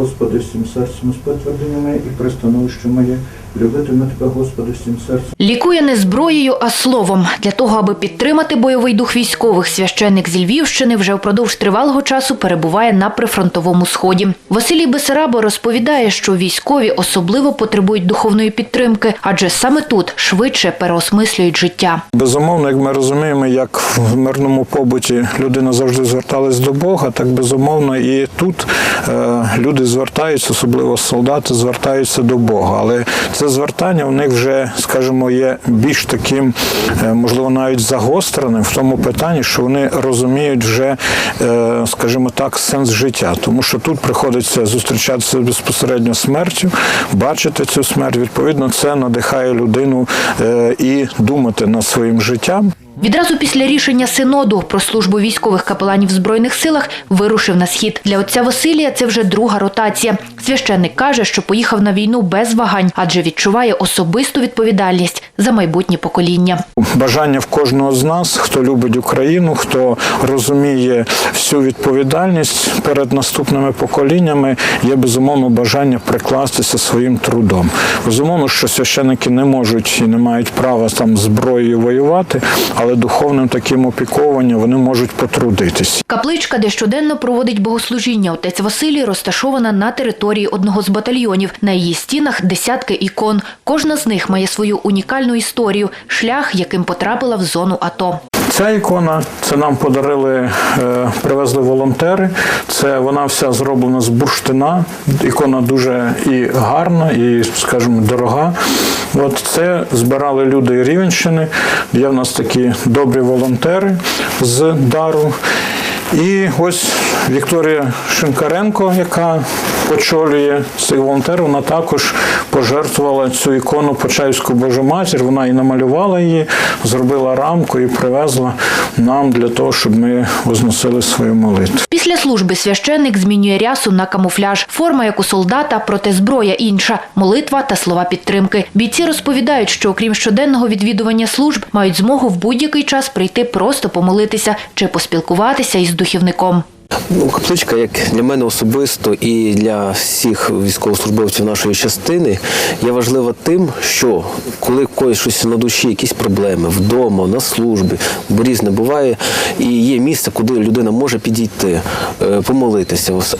Господи, всім серцем, спотвердження моє і пристановище моє, любитиме тебе, Господи, всім серцем. Лікує не зброєю, а словом. Для того, аби підтримати бойовий дух військових, священник зі Львівщини вже впродовж тривалого часу перебуває на прифронтовому сході. Василій Бесарабо розповідає, що військові особливо потребують духовної підтримки, адже саме тут швидше переосмислюють життя. Безумовно, як ми розуміємо, як в мирному побуті людина завжди зверталась до Бога, так безумовно і тут е, люди звертаються, особливо солдати, звертаються до Бога. Але це звертання у них вже, скажімо, є більш таким, е, можливо, навіть загостреним в тому питанні, що вони розуміють вже, е, скажімо так, сенс життя. Тому що тут приходиться зустрічатися безпосередньо смертю, бачити цю смерть. Відповідно, це надихає людину е, і думати над своїм життям. Відразу після рішення синоду про службу військових капеланів в збройних силах вирушив на схід. Для отця Василія це вже друга ротація. Священник каже, що поїхав на війну без вагань, адже відчуває особисту відповідальність за майбутнє покоління. Бажання в кожного з нас, хто любить Україну, хто розуміє всю відповідальність перед наступними поколіннями, є безумовно бажання прикластися своїм трудом. Безумовно, що священники не можуть і не мають права там зброєю воювати, але духовним таким опікуванням вони можуть потрудитись. Капличка, де щоденно проводить богослужіння, отець Василій розташована на території одного з батальйонів. На її стінах десятки ікон. Кожна з них має свою унікальну історію, шлях, яким потрапила в зону АТО. Ця ікона це нам подарили, е, привезли волонтери. Це вона вся зроблена з бурштина. Ікона дуже і гарна, і, скажімо, дорога. От це збирали люди Рівенщини. Є в нас такі добрі волонтери з дару. І ось Вікторія Шинкаренко, яка очолює цих волонтерів, вона також пожертвувала цю ікону Почаївську Божу Матір. Вона і намалювала її, зробила рамку і привезла нам для того, щоб ми возносили свою молитву. Після служби священник змінює рясу на камуфляж. Форма як у солдата, проте зброя інша, молитва та слова підтримки. Бійці розповідають, що окрім щоденного відвідування служб, мають змогу в будь-який час прийти просто помолитися чи поспілкуватися із духівником. Ну, капличка, як для мене особисто і для всіх військовослужбовців нашої частини, є важлива тим, що коли когось щось на душі, якісь проблеми вдома, на службі, бо різне буває, і є місце, куди людина може підійти, е, помолитися, ос-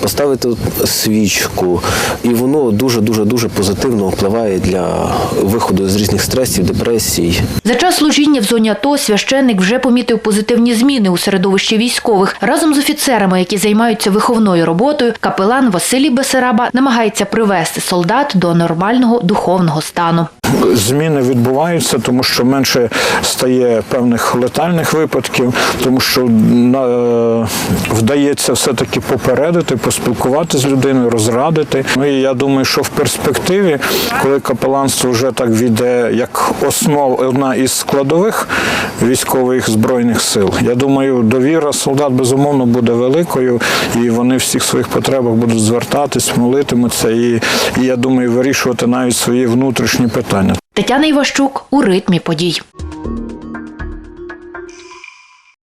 поставити свічку, і воно дуже дуже дуже позитивно впливає для виходу з різних стресів, депресій. За час служіння в зоні АТО священник вже помітив позитивні зміни у середовищі військових. Разом з офіцерами, які займаються виховною роботою, капелан Василій Бесараба намагається привести солдат до нормального духовного стану. Зміни відбуваються, тому що менше стає певних летальних випадків, тому що е, вдається все-таки попередити, поспілкуватися з людиною, розрадити. Ну і я думаю, що в перспективі, коли капеланство вже так війде як основа, одна із складових військових збройних сил, я думаю, довіра солдат безумовно буде великою, і вони всіх своїх потребах будуть звертатись, молитимуться, і, і я думаю, вирішувати навіть свої внутрішні питання. Тетяна Іващук у ритмі подій.